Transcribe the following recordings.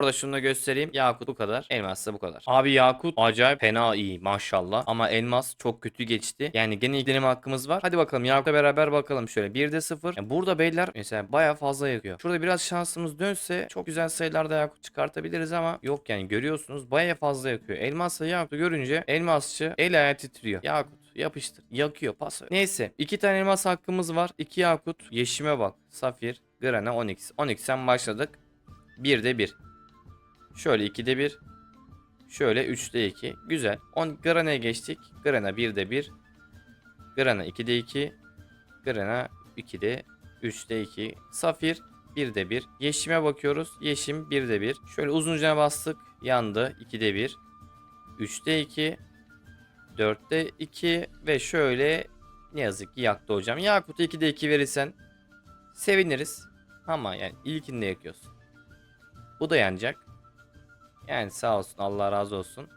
Burada şunu da göstereyim. Yakut bu kadar. Elmas da bu kadar. Abi Yakut acayip fena iyi maşallah. Ama elmas çok kötü geçti. Yani gene ilgilenme hakkımız var. Hadi bakalım Yakut'la beraber bakalım şöyle. 1'de 0. Yani burada beyler mesela baya fazla yakıyor. Şurada biraz şansımız dönse çok güzel sayılarda Yakut çıkartabiliriz ama yok yani görüyorsunuz baya fazla yakıyor. Elmasla Yakut'u görünce elmasçı el ayağı titriyor. Yakut yapıştır. Yakıyor pas. Neyse iki tane elmas hakkımız var. 2 Yakut. Yeşime bak. Safir. Grana 10x. 10x'ten başladık. 1'de 1. Şöyle 2'de 1. Şöyle 3'te 2. Güzel. 10 Grana'ya geçtik. Grana 1'de 1. Grana 2'de 2. Grana 2'de 3'te 2. Safir 1'de 1. Yeşime bakıyoruz. Yeşim 1'de 1. Şöyle uzunca bastık. Yandı. 2'de 1. 3'te 2. 4'te 2. Ve şöyle ne yazık ki yaktı hocam. Yakut'a 2'de 2 verirsen seviniriz. Ama yani ilkinde yakıyorsun. Bu da yanacak. Yani sağ olsun Allah razı olsun.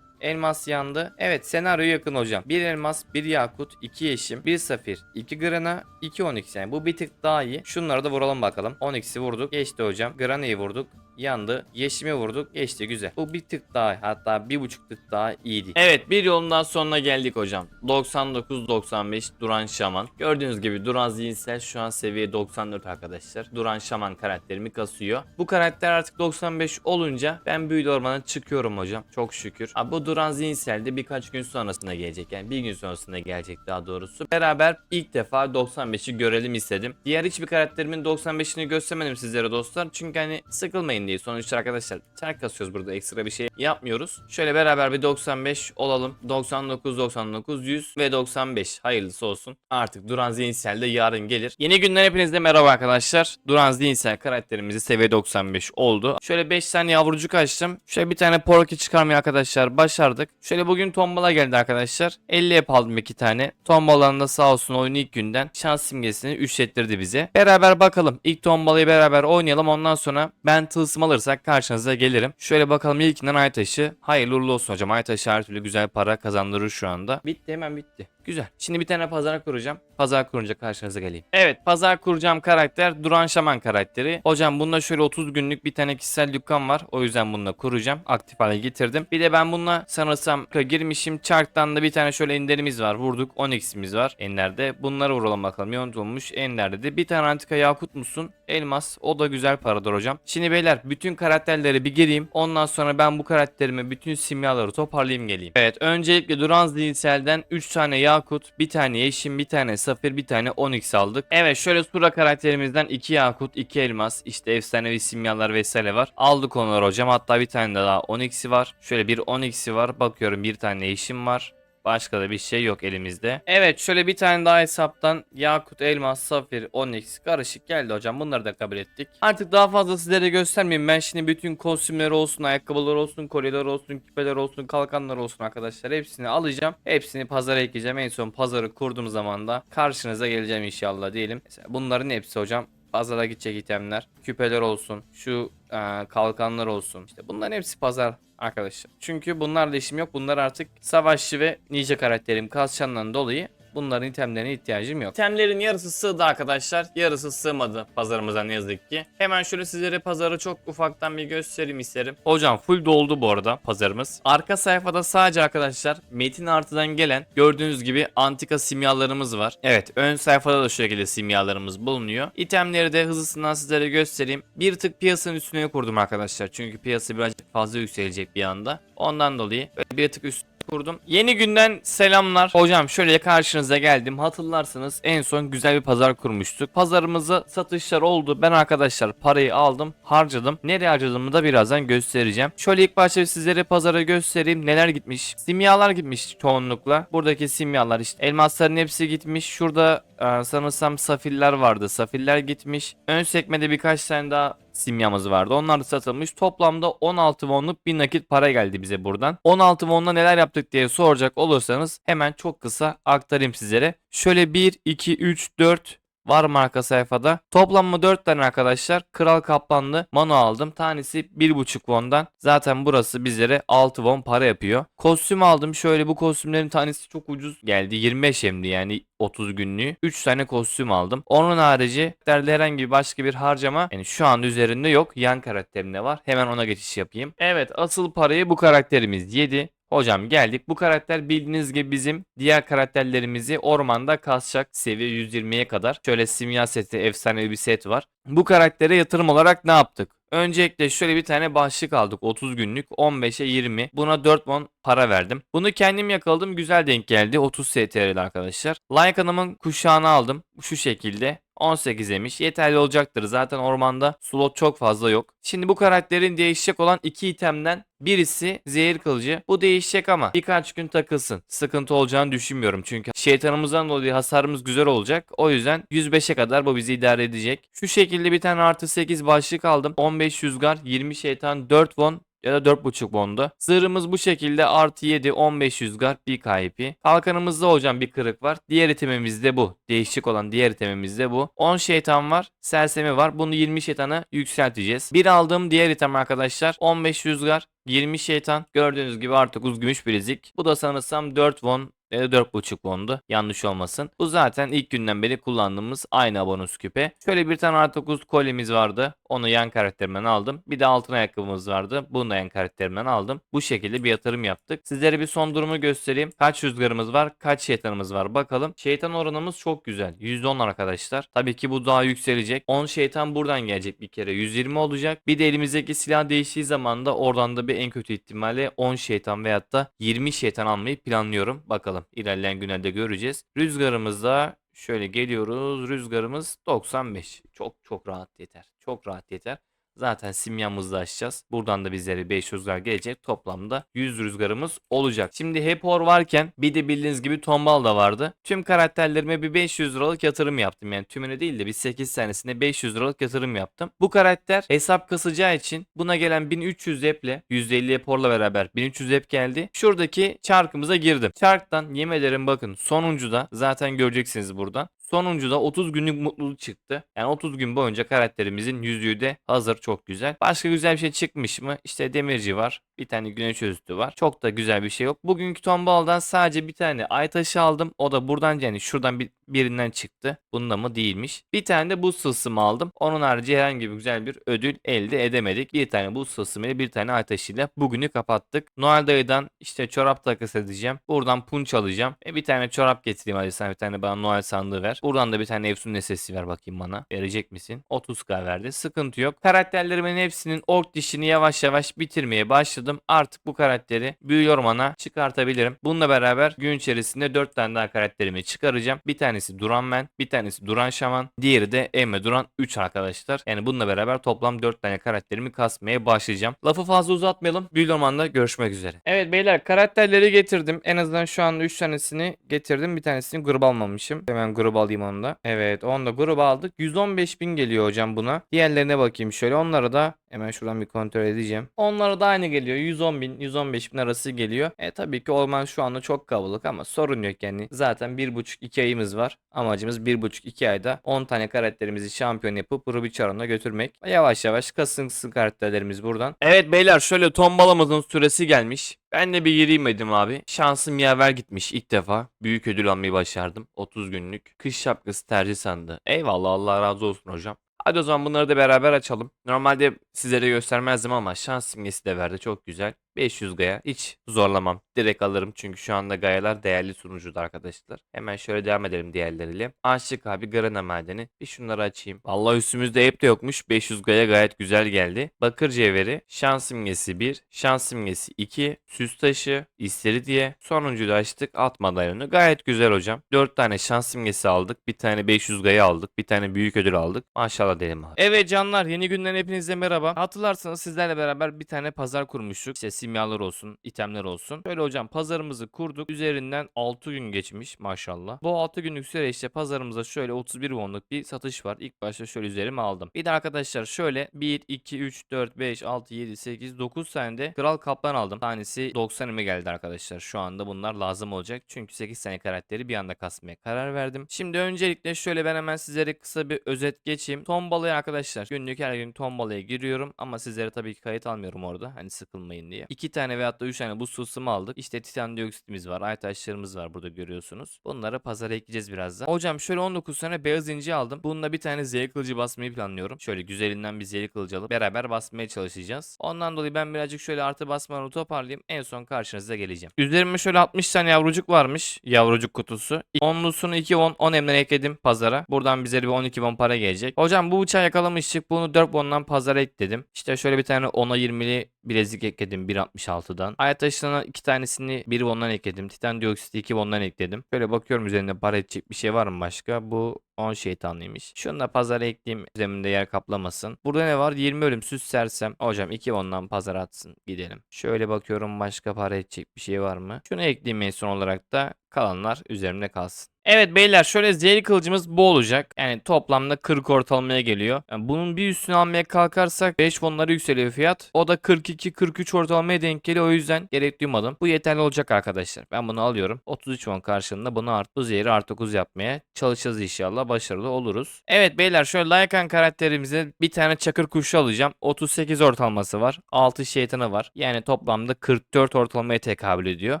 Elmas yandı. Evet senaryo yakın hocam. Bir elmas, bir yakut, iki yeşim, bir safir, iki grana, iki onyx yani. Bu bir tık daha iyi. Şunları da vuralım bakalım. Onyx'i vurduk. Geçti hocam. Grana'yı vurduk. Yandı. Yeşimi vurduk. Geçti güzel. Bu bir tık daha hatta bir buçuk tık daha iyiydi. Evet bir yolundan sonuna geldik hocam. 99-95 Duran Şaman. Gördüğünüz gibi Duran Zihinsel şu an seviye 94 arkadaşlar. Duran Şaman karakterimi kasıyor. Bu karakter artık 95 olunca ben büyülü ormana çıkıyorum hocam. Çok şükür. Ha, bu Duran Zihinsel de birkaç gün sonrasında gelecek. Yani bir gün sonrasında gelecek daha doğrusu. Beraber ilk defa 95'i görelim istedim. Diğer hiçbir karakterimin 95'ini göstermedim sizlere dostlar. Çünkü hani sıkılmayın diye. Sonuçta arkadaşlar çark kasıyoruz burada ekstra bir şey yapmıyoruz. Şöyle beraber bir 95 olalım. 99, 99, 100 ve 95. Hayırlısı olsun. Artık Duran Zihinsel de yarın gelir. Yeni günden hepinize merhaba arkadaşlar. Duran Zihinsel karakterimizi seviye 95 oldu. Şöyle 5 tane yavrucuk açtım. Şöyle bir tane Poroki çıkarmayı arkadaşlar başardık. Şöyle bugün tombala geldi arkadaşlar. 50 hep aldım 2 tane. Tombalanın da sağ olsun oyunu ilk günden şans simgesini üşlettirdi bize. Beraber bakalım. İlk tombalayı beraber oynayalım. Ondan sonra ben tılsım alırsak karşınıza gelirim. Şöyle bakalım ilkinden ay taşı. Hayırlı uğurlu olsun hocam. Ay taşı her türlü güzel para kazandırır şu anda. Bitti hemen bitti. Güzel. Şimdi bir tane pazar kuracağım. Pazar kurunca karşınıza geleyim. Evet pazar kuracağım karakter Duran Şaman karakteri. Hocam bunda şöyle 30 günlük bir tane kişisel dükkan var. O yüzden bununla kuracağım. Aktif hale getirdim. Bir de ben bununla sanırsam girmişim. Çarktan da bir tane şöyle enderimiz var. Vurduk. 10x'imiz var enlerde. Bunları vuralım bakalım. Yontulmuş enlerde de. Bir tane antika yakut musun? Elmas. O da güzel paradır hocam. Şimdi beyler bütün karakterleri bir gireyim. Ondan sonra ben bu karakterimi bütün simyaları toparlayayım geleyim. Evet öncelikle Duran Zihinsel'den 3 tane yakut, bir tane yeşim, bir tane safir, bir tane onyx aldık. Evet şöyle sura karakterimizden 2 yakut, 2 elmas, işte efsanevi simyalar vesaire var. Aldık onları hocam. Hatta bir tane daha onyx'i var. Şöyle bir onyx'i var. Bakıyorum bir tane yeşim var. Başka da bir şey yok elimizde. Evet şöyle bir tane daha hesaptan Yakut, Elmas, Safir, Onyx karışık geldi hocam. Bunları da kabul ettik. Artık daha fazla sizlere göstermeyeyim. Ben şimdi bütün kostümler olsun, ayakkabılar olsun, kolyeler olsun, küpeler olsun, kalkanlar olsun arkadaşlar. Hepsini alacağım. Hepsini pazara ekleyeceğim. En son pazarı kurduğum zaman da karşınıza geleceğim inşallah diyelim. Mesela bunların hepsi hocam pazara gidecek itemler. Küpeler olsun, şu e, kalkanlar olsun. İşte bunların hepsi pazar arkadaşlar. Çünkü bunlarla işim yok. Bunlar artık savaşçı ve ninja karakterim kasçandan dolayı bunların itemlerine ihtiyacım yok. İtemlerin yarısı sığdı arkadaşlar. Yarısı sığmadı pazarımıza ne yazık ki. Hemen şöyle sizlere pazarı çok ufaktan bir göstereyim isterim. Hocam full doldu bu arada pazarımız. Arka sayfada sadece arkadaşlar metin artıdan gelen gördüğünüz gibi antika simyalarımız var. Evet ön sayfada da şu şekilde simyalarımız bulunuyor. İtemleri de hızlısından sizlere göstereyim. Bir tık piyasanın üstüne kurdum arkadaşlar. Çünkü piyasa birazcık fazla yükselecek bir anda. Ondan dolayı böyle bir tık üst kurdum. Yeni günden selamlar. Hocam şöyle karşınıza geldim. Hatırlarsınız en son güzel bir pazar kurmuştuk. Pazarımızda satışlar oldu. Ben arkadaşlar parayı aldım, harcadım. Nereye harcadığımı da birazdan göstereceğim. Şöyle ilk başta sizlere pazara göstereyim. Neler gitmiş? Simyalar gitmiş çoğunlukla. Buradaki simyalar işte elmasların hepsi gitmiş. Şurada e, sanırsam safiller vardı. Safiller gitmiş. Ön sekmede birkaç tane daha simyamız vardı. Onlar da satılmış. Toplamda 16 wonluk bir nakit para geldi bize buradan. 16 wonla neler yaptık diye soracak olursanız hemen çok kısa aktarayım sizlere. Şöyle 1, 2, 3, 4, Var mı arka sayfada? Toplamda 4 tane arkadaşlar Kral Kaplanlı Mano aldım. Tanesi 1.5 won'dan. Zaten burası bizlere 6 won para yapıyor. Kostüm aldım. Şöyle bu kostümlerin tanesi çok ucuz geldi. 25 hemdi yani 30 günlüğü. 3 tane kostüm aldım. Onun harici derli herhangi başka bir harcama yani şu an üzerinde yok. Yan karakterimde var. Hemen ona geçiş yapayım. Evet asıl parayı bu karakterimiz yedi. Hocam geldik. Bu karakter bildiğiniz gibi bizim diğer karakterlerimizi ormanda kasacak seviye 120'ye kadar. Şöyle simya seti, efsanevi bir set var. Bu karaktere yatırım olarak ne yaptık? Öncelikle şöyle bir tane başlık aldık 30 günlük 15'e 20 buna 4 won para verdim. Bunu kendim yakaladım güzel denk geldi 30 STR'li arkadaşlar. Like Hanım'ın kuşağını aldım şu şekilde 18 demiş. Yeterli olacaktır. Zaten ormanda slot çok fazla yok. Şimdi bu karakterin değişecek olan iki itemden birisi zehir kılıcı. Bu değişecek ama birkaç gün takılsın. Sıkıntı olacağını düşünmüyorum. Çünkü şeytanımızdan dolayı hasarımız güzel olacak. O yüzden 105'e kadar bu bizi idare edecek. Şu şekilde bir tane artı 8 başlık aldım. 15 rüzgar, 20 şeytan, 4 won ya da 4.5 bonda. Zırhımız bu şekilde artı 7 15 rüzgar 1 KP. Kalkanımızda hocam bir kırık var. Diğer itemimiz de bu. Değişik olan diğer itemimiz de bu. 10 şeytan var. Sersemi var. Bunu 20 şeytana yükselteceğiz. Bir aldığım diğer item arkadaşlar 15 rüzgar 20 şeytan. Gördüğünüz gibi artık uz gümüş bilezik. Bu da sanırsam 4 won da 4.5 wondu. Yanlış olmasın. Bu zaten ilk günden beri kullandığımız aynı bonus küpe. Şöyle bir tane artı 9 kolyemiz vardı. Onu yan karakterimden aldım. Bir de altın ayakkabımız vardı. Bunu da yan karakterimden aldım. Bu şekilde bir yatırım yaptık. Sizlere bir son durumu göstereyim. Kaç rüzgarımız var? Kaç şeytanımız var? Bakalım. Şeytan oranımız çok güzel. %10 arkadaşlar. Tabii ki bu daha yükselecek. 10 şeytan buradan gelecek bir kere. 120 olacak. Bir de elimizdeki silah değiştiği zaman da oradan da bir en kötü ihtimalle 10 şeytan veyahut da 20 şeytan almayı planlıyorum. Bakalım ilerleyen günlerde göreceğiz. Rüzgarımızda şöyle geliyoruz. Rüzgarımız 95. Çok çok rahat yeter. Çok rahat yeter. Zaten simyamızı açacağız. Buradan da bizlere 5 rüzgar gelecek. Toplamda 100 rüzgarımız olacak. Şimdi Hepor varken bir de bildiğiniz gibi Tombal da vardı. Tüm karakterlerime bir 500 liralık yatırım yaptım. Yani tümüne değil de bir 8 tanesine 500 liralık yatırım yaptım. Bu karakter hesap kasacağı için buna gelen 1300 eple 150 Hepor'la beraber 1300 ep geldi. Şuradaki çarkımıza girdim. Çarktan yemin ederim bakın sonuncuda zaten göreceksiniz buradan. Sonuncuda 30 günlük mutluluk çıktı. Yani 30 gün boyunca karakterimizin yüzüğü de hazır çok güzel. Başka güzel bir şey çıkmış mı? İşte demirci var. Bir tane güneş özütü var. Çok da güzel bir şey yok. Bugünkü tombaldan sadece bir tane ay taşı aldım. O da buradan yani şuradan bir, birinden çıktı. Bunda mı değilmiş. Bir tane de buz tılsımı aldım. Onun harici herhangi bir güzel bir ödül elde edemedik. Bir tane buz tılsımı ile bir tane ay taşıyla bugünü kapattık. Noel dayıdan işte çorap takası edeceğim. Buradan punç alacağım. E bir tane çorap getireyim hadi sen bir tane bana Noel sandığı ver. Buradan da bir tane Efsun nesesi ver bakayım bana. Verecek misin? 30k verdi. Sıkıntı yok. Karakterlerimin hepsinin ork dişini yavaş yavaş bitirmeye başladım. Artık bu karakteri büyülü ormana çıkartabilirim. Bununla beraber gün içerisinde 4 tane daha karakterimi çıkaracağım. Bir tanesi Duran Men, bir tanesi Duran Şaman, diğeri de Emme Duran 3 arkadaşlar. Yani bununla beraber toplam 4 tane karakterimi kasmaya başlayacağım. Lafı fazla uzatmayalım. Ormanda görüşmek üzere. Evet beyler karakterleri getirdim. En azından şu anda 3 tanesini getirdim. Bir tanesini grup almamışım. Hemen grup alayım onu da. Evet onu da grup aldık. 115 bin geliyor hocam buna. Diğerlerine bakayım şöyle. Onları da hemen şuradan bir kontrol edeceğim. Onlara da aynı geliyor. 110 bin 115 bin arası geliyor. E tabii ki orman şu anda çok kalabalık ama sorun yok yani. Zaten 1,5-2 ayımız var. Amacımız 1,5-2 ayda 10 tane karakterimizi şampiyon yapıp Ruby Charon'a götürmek. Yavaş yavaş kasınsın karakterlerimiz buradan. Evet beyler şöyle tombalamızın süresi gelmiş. Ben de bir gireyim dedim abi. Şansım yaver gitmiş ilk defa. Büyük ödül almayı başardım. 30 günlük. Kış şapkası tercih sandı. Eyvallah Allah razı olsun hocam. Hadi o zaman bunları da beraber açalım. Normalde sizlere göstermezdim ama şans simgesi de verdi. Çok güzel. 500 gaya. Hiç zorlamam. Direkt alırım çünkü şu anda gayalar değerli sunucuda arkadaşlar. Hemen şöyle devam edelim diğerleriyle. Aşık abi Garana madeni. Bir şunları açayım. Vallahi üstümüzde hep de yokmuş. 500 gaya gayet güzel geldi. Bakır cevheri. Şans simgesi 1. Şans simgesi 2. Süs taşı. İstiridye. Sonuncuyu da açtık. At madalyonu. Gayet güzel hocam. 4 tane şans simgesi aldık. Bir tane 500 gaya aldık. Bir tane büyük ödül aldık. Maşallah dedim abi. Evet canlar yeni günden hepinize merhaba. Hatırlarsanız sizlerle beraber bir tane pazar kurmuştuk. İşte simyalar olsun, itemler olsun. Şöyle hocam pazarımızı kurduk. Üzerinden 6 gün geçmiş maşallah. Bu 6 günlük süreçte pazarımıza şöyle 31 wonluk bir satış var. İlk başta şöyle üzerime aldım. Bir de arkadaşlar şöyle 1, 2, 3, 4, 5, 6, 7, 8, 9 tane de kral kaplan aldım. Tanesi 90 ime geldi arkadaşlar. Şu anda bunlar lazım olacak. Çünkü 8 tane karakteri bir anda kasmaya karar verdim. Şimdi öncelikle şöyle ben hemen sizlere kısa bir özet geçeyim. Tombalaya arkadaşlar günlük her gün tombalaya giriyorum ama sizlere tabii ki kayıt almıyorum orada. Hani sıkılmayın diye. 2 tane veyahut da 3 tane buz susımı aldık. İşte titan dioksitimiz var. Ay taşlarımız var burada görüyorsunuz. Bunları pazara ekleyeceğiz birazdan. Hocam şöyle 19 tane beyaz inci aldım. Bununla bir tane zehir kılıcı basmayı planlıyorum. Şöyle güzelinden bir zehir kılıcı alıp beraber basmaya çalışacağız. Ondan dolayı ben birazcık şöyle artı basmalarını toparlayayım. En son karşınıza geleceğim. Üzerime şöyle 60 tane yavrucuk varmış. Yavrucuk kutusu. Onlusunu 2 won 10 emden ekledim pazara. Buradan bize bir 12 won para gelecek. Hocam bu bıçağı yakalamıştık. Bunu 4 won'dan pazara ekledim. İşte şöyle bir tane 10'a 20'li bilezik ekledim 1.66'dan. Hayat taşlarına 2 tanesini 1 won'dan ekledim. Titan dioksiti 2 won'dan ekledim. Şöyle bakıyorum üzerinde para edecek bir şey var mı başka? Bu 10 şeytanlıymış. Şunu da pazara ekleyeyim zeminde yer kaplamasın. Burada ne var? 20 ölümsüz sersem. Hocam 2 ondan pazara atsın. Gidelim. Şöyle bakıyorum başka para edecek bir şey var mı? Şunu ekleyeyim en son olarak da kalanlar üzerimde kalsın. Evet beyler şöyle zehir kılıcımız bu olacak. Yani toplamda 40 ortalamaya geliyor. Yani bunun bir üstünü almaya kalkarsak 5 fonları yükseliyor fiyat. O da 42-43 ortalamaya denk geliyor. O yüzden gerek duymadım. Bu yeterli olacak arkadaşlar. Ben bunu alıyorum. 33 fon karşılığında bunu art bu zehri art 9 yapmaya çalışacağız inşallah. Başarılı oluruz. Evet beyler şöyle Lycan karakterimize bir tane çakır kuşu alacağım. 38 ortalaması var. 6 şeytanı var. Yani toplamda 44 ortalamaya tekabül ediyor.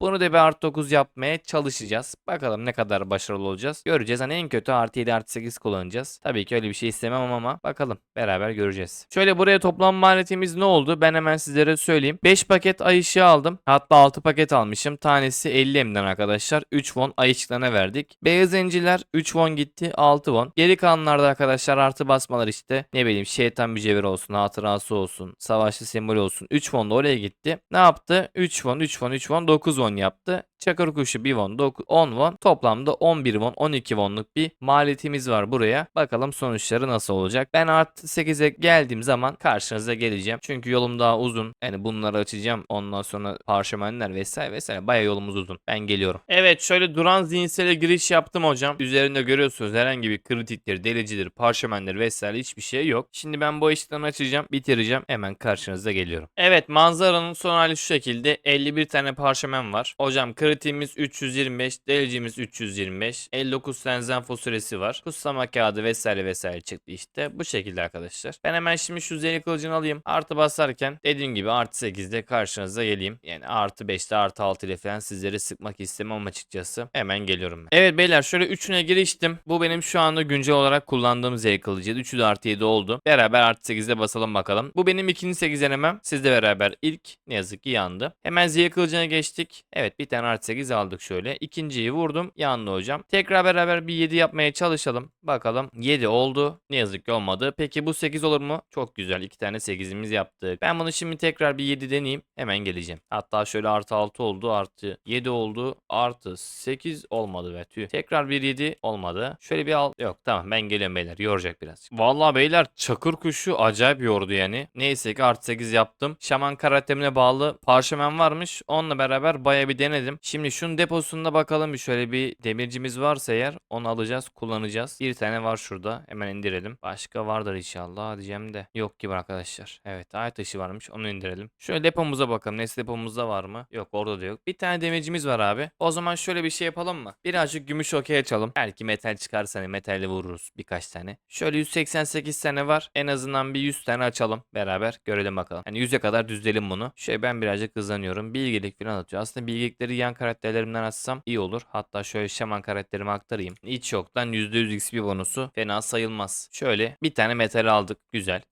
Bunu da bir art 9 yapmaya çalışacağız. Bakalım ne kadar başarılı olacağız. Göreceğiz. Hani en kötü artı 7 artı 8 kullanacağız. Tabii ki öyle bir şey istemem ama bakalım. Beraber göreceğiz. Şöyle buraya toplam maliyetimiz ne oldu? Ben hemen sizlere söyleyeyim. 5 paket ay ışığı aldım. Hatta 6 paket almışım. Tanesi 50 emden arkadaşlar. 3 won ay ışıklarına verdik. Beyaz zenciler 3 won gitti. 6 won. Geri kalanlarda arkadaşlar artı basmalar işte. Ne bileyim şeytan mücevheri olsun. Hatırası olsun. Savaşçı sembol olsun. 3 won da oraya gitti. Ne yaptı? 3 won 3 won 3 won 9 won yaptı. Çakır kuşu 1 won 9, 10 won. Toplamda 11 won 12 wonluk bir maliyetimiz var buraya. Bakalım sonuçları nasıl olacak. Ben artı 8'e geldiğim zaman karşınıza geleceğim. Çünkü yolum daha uzun. Yani bunları açacağım. Ondan sonra parşömenler vesaire vesaire. Baya yolumuz uzun. Ben geliyorum. Evet şöyle duran zihinsele giriş yaptım hocam. Üzerinde görüyorsunuz herhangi bir kritiktir, delicidir, parşömenler vesaire hiçbir şey yok. Şimdi ben bu işlerini açacağım, bitireceğim. Hemen karşınıza geliyorum. Evet manzaranın son hali şu şekilde. 51 tane parşömen var. Hocam kritiğimiz 325, delicimiz 325, 59 tane zenfo süresi var. Kutsama kağıdı vesaire vesaire çıktı işte. Bu şekilde arkadaşlar. Ben hemen şimdi şu zehir kılıcını alayım. Artı basarken dediğim gibi artı 8'de karşınıza geleyim. Yani artı 5'te artı 6 ile falan sizleri sıkmak istemem açıkçası. Hemen geliyorum ben. Evet beyler şöyle üçüne giriştim. Bu benim şu anda güncel olarak kullandığım zehir kılıcıydı. Üçü de artı 7 oldu. Beraber artı 8'de basalım bakalım. Bu benim ikinci 8 denemem. Sizle beraber ilk ne yazık ki yandı. Hemen zehir kılıcına geçtik. Evet bir tane artı 8 aldık şöyle. İkinciyi vurdum. Yandı hocam. Tekrar beraber bir 7 yapmaya çalışalım. Bakalım 7 oldu. Ne yazık ki olmadı. Peki bu 8 olur mu? Çok güzel. 2 tane 8'imiz yaptık. Ben bunu şimdi tekrar bir 7 deneyeyim. Hemen geleceğim. Hatta şöyle artı 6 oldu. Artı 7 oldu. Artı 8 olmadı ve tüh. Tekrar bir 7 olmadı. Şöyle bir al. Yok tamam ben geliyorum beyler. Yoracak biraz. Vallahi beyler çakır kuşu acayip yordu yani. Neyse ki artı 8 yaptım. Şaman karakterine bağlı parşömen varmış. Onunla beraber baya bir denedim. Şimdi şunun deposunda bakalım bir şöyle bir demircimiz varsa eğer onu alacağız kullanacağız. Bir tane var şurada. Hemen indirelim. Başka vardır inşallah diyeceğim de. Yok gibi arkadaşlar. Evet ay taşı varmış onu indirelim. Şöyle depomuza bakalım. Neyse depomuzda var mı? Yok orada da yok. Bir tane demircimiz var abi. O zaman şöyle bir şey yapalım mı? Birazcık gümüş okey açalım. Belki metal çıkarsa hani metalle vururuz birkaç tane. Şöyle 188 tane var. En azından bir 100 tane açalım beraber. Görelim bakalım. Hani 100'e kadar düzleyelim bunu. Şey ben birazcık hızlanıyorum. Bilgelik falan atıyor. Aslında bilgelikleri yan karakterlerimden açsam iyi olur. Hatta şöyle şaman karakterimi aktarayım. Hiç yoktan %100 XP bonusu fena sayılmaz. Şöyle bir tane metal aldık. Güzel.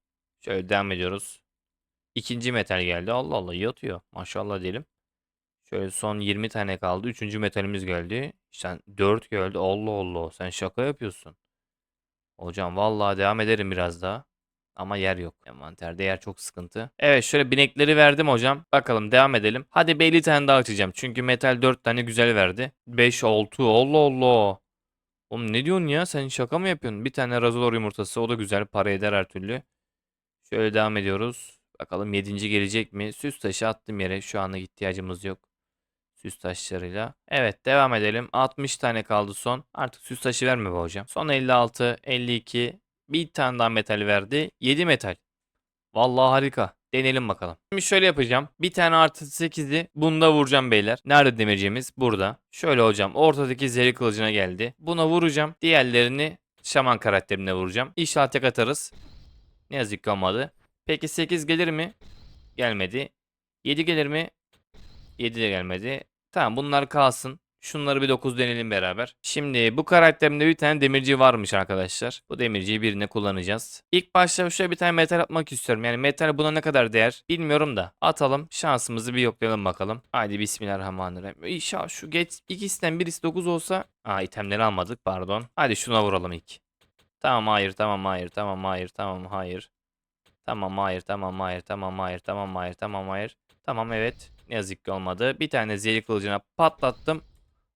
Şöyle devam ediyoruz. İkinci metal geldi. Allah Allah iyi atıyor. Maşallah diyelim. Şöyle son 20 tane kaldı. Üçüncü metalimiz geldi. Sen 4 geldi. Allah Allah. Sen şaka yapıyorsun. Hocam vallahi devam ederim biraz daha. Ama yer yok. Envanterde yer çok sıkıntı. Evet şöyle binekleri verdim hocam. Bakalım devam edelim. Hadi bir 50 tane daha açacağım. Çünkü metal 4 tane güzel verdi. 5, 6. Allah Allah. Oğlum ne diyorsun ya? Sen şaka mı yapıyorsun? Bir tane razolor yumurtası. O da güzel. Para eder her türlü. Şöyle devam ediyoruz. Bakalım 7. gelecek mi? Süs taşı attım yere. Şu anda ihtiyacımız yok. Süs taşlarıyla. Evet devam edelim. 60 tane kaldı son. Artık süs taşı verme be hocam. Son 56, 52. Bir tane daha metal verdi. 7 metal. Vallahi harika. Deneyelim bakalım. Şimdi şöyle yapacağım. Bir tane artı 8'i bunda vuracağım beyler. Nerede demirciğimiz? Burada. Şöyle hocam. Ortadaki zeri kılıcına geldi. Buna vuracağım. Diğerlerini şaman karakterine vuracağım. İnşallah tek atarız. Ne yazık ki olmadı. Peki 8 gelir mi? Gelmedi. 7 gelir mi? 7 de gelmedi. Tamam bunlar kalsın. Şunları bir 9 deneyelim beraber. Şimdi bu karakterimde bir tane demirci varmış arkadaşlar. Bu demirciyi birine kullanacağız. İlk başta şöyle bir tane metal atmak istiyorum. Yani metal buna ne kadar değer bilmiyorum da. Atalım şansımızı bir yoklayalım bakalım. Haydi bismillahirrahmanirrahim. İnşallah şu geç ikisinden birisi 9 olsa. Aa itemleri almadık pardon. Hadi şuna vuralım ilk. Tamam hayır tamam hayır tamam hayır tamam hayır. Tamam hayır tamam hayır tamam hayır tamam hayır tamam hayır. Tamam evet. Ne yazık ki olmadı. Bir tane zehir kılıcına patlattım.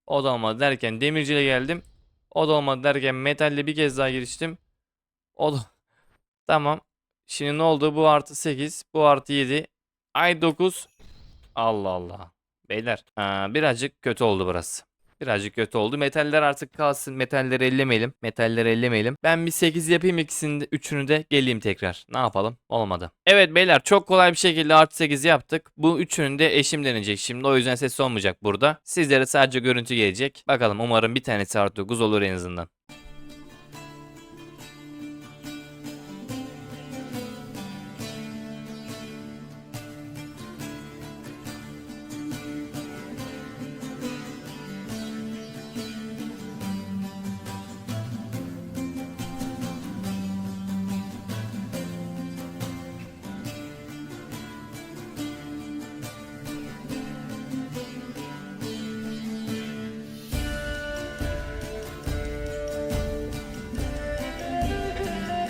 O da olmadı derken demirciyle geldim. O da olmadı derken metalle bir kez daha giriştim. O da... Tamam. Şimdi ne oldu? Bu artı 8. Bu artı 7. Ay 9. Allah Allah. Beyler. aa, birazcık kötü oldu burası. Birazcık kötü oldu. Metaller artık kalsın. Metalleri ellemeyelim. Metalleri ellemeyelim. Ben bir 8 yapayım ikisini de, üçünü de geleyim tekrar. Ne yapalım? Olmadı. Evet beyler çok kolay bir şekilde artı 8 yaptık. Bu üçünün de eşim denecek şimdi. O yüzden ses olmayacak burada. Sizlere sadece görüntü gelecek. Bakalım umarım bir tanesi artı 9 olur en azından.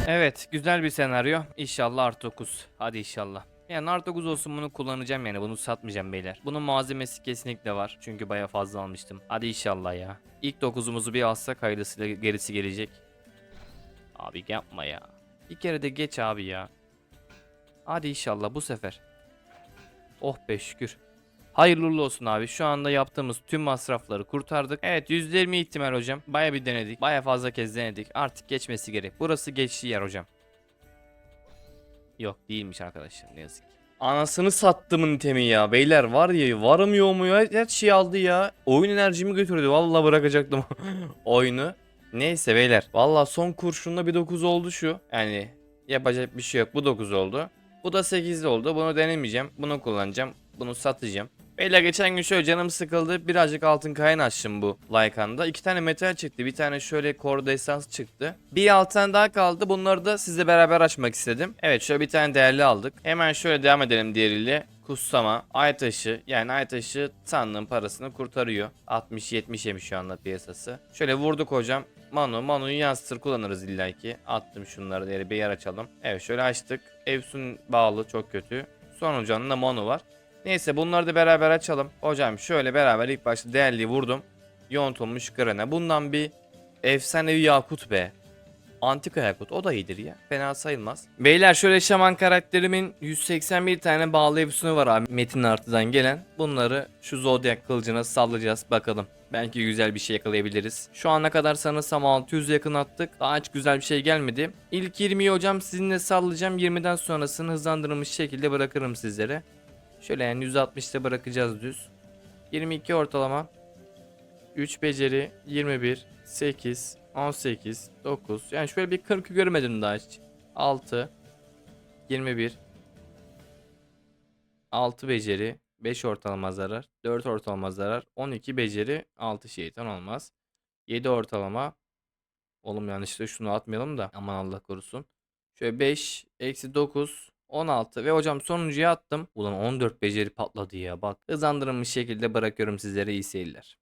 Evet güzel bir senaryo. İnşallah artı 9. Hadi inşallah. Yani artı 9 olsun bunu kullanacağım yani bunu satmayacağım beyler. Bunun malzemesi kesinlikle var. Çünkü baya fazla almıştım. Hadi inşallah ya. İlk 9'umuzu bir alsak hayırlısıyla gerisi gelecek. Abi yapma ya. Bir kere de geç abi ya. Hadi inşallah bu sefer. Oh be şükür. Hayırlı olsun abi. Şu anda yaptığımız tüm masrafları kurtardık. Evet %20 ihtimal hocam. Baya bir denedik. Baya fazla kez denedik. Artık geçmesi gerek. Burası geçtiği yer hocam. Yok değilmiş arkadaşlar ne yazık ki. Anasını sattımın itemi ya. Beyler var ya varamıyor mu ya? Her şeyi aldı ya. Oyun enerjimi götürdü. Vallahi bırakacaktım oyunu. Neyse beyler. Vallahi son kurşunla bir 9 oldu şu. Yani yapacak bir şey yok. Bu 9 oldu. Bu da 8 oldu. Bunu denemeyeceğim. Bunu kullanacağım. Bunu satacağım. Beyler geçen gün şöyle canım sıkıldı. Birazcık altın kayan açtım bu Lycan'da. İki tane metal çıktı. Bir tane şöyle kor esans çıktı. Bir altın daha kaldı. Bunları da sizle beraber açmak istedim. Evet şöyle bir tane değerli aldık. Hemen şöyle devam edelim diğeriyle. Kutsama, ay taşı yani ay taşı sandığın parasını kurtarıyor. 60-70 yemiş şu anda piyasası. Şöyle vurduk hocam. Manu, Manu'yu yansıtır kullanırız illaki. Attım şunları diğeri bir yer açalım. Evet şöyle açtık. Evsun bağlı çok kötü. Son hocanın da Manu var. Neyse bunları da beraber açalım. Hocam şöyle beraber ilk başta değerli vurdum. Yontulmuş grene. Bundan bir efsanevi yakut be. Antika yakut o da iyidir ya. Fena sayılmaz. Beyler şöyle şaman karakterimin 181 tane bağlı efsunu var abi. Metin artıdan gelen. Bunları şu zodyak kılıcına sallayacağız bakalım. Belki güzel bir şey yakalayabiliriz. Şu ana kadar sanırsam 600 yakın attık. Daha hiç güzel bir şey gelmedi. İlk 20'yi hocam sizinle sallayacağım. 20'den sonrasını hızlandırılmış şekilde bırakırım sizlere. Şöyle yani 160'ta bırakacağız düz. 22 ortalama. 3 beceri, 21, 8, 18, 9. Yani şöyle bir 40'ı görmedim daha hiç. 6, 21, 6 beceri, 5 ortalama zarar, 4 ortalama zarar, 12 beceri, 6 şeytan olmaz. 7 ortalama. Oğlum yanlışlıkla şunu atmayalım da aman Allah korusun. Şöyle 5, eksi 9, 16 ve hocam sonuncuya attım. Ulan 14 beceri patladı ya bak. Hızlandırılmış şekilde bırakıyorum sizlere iyi seyirler.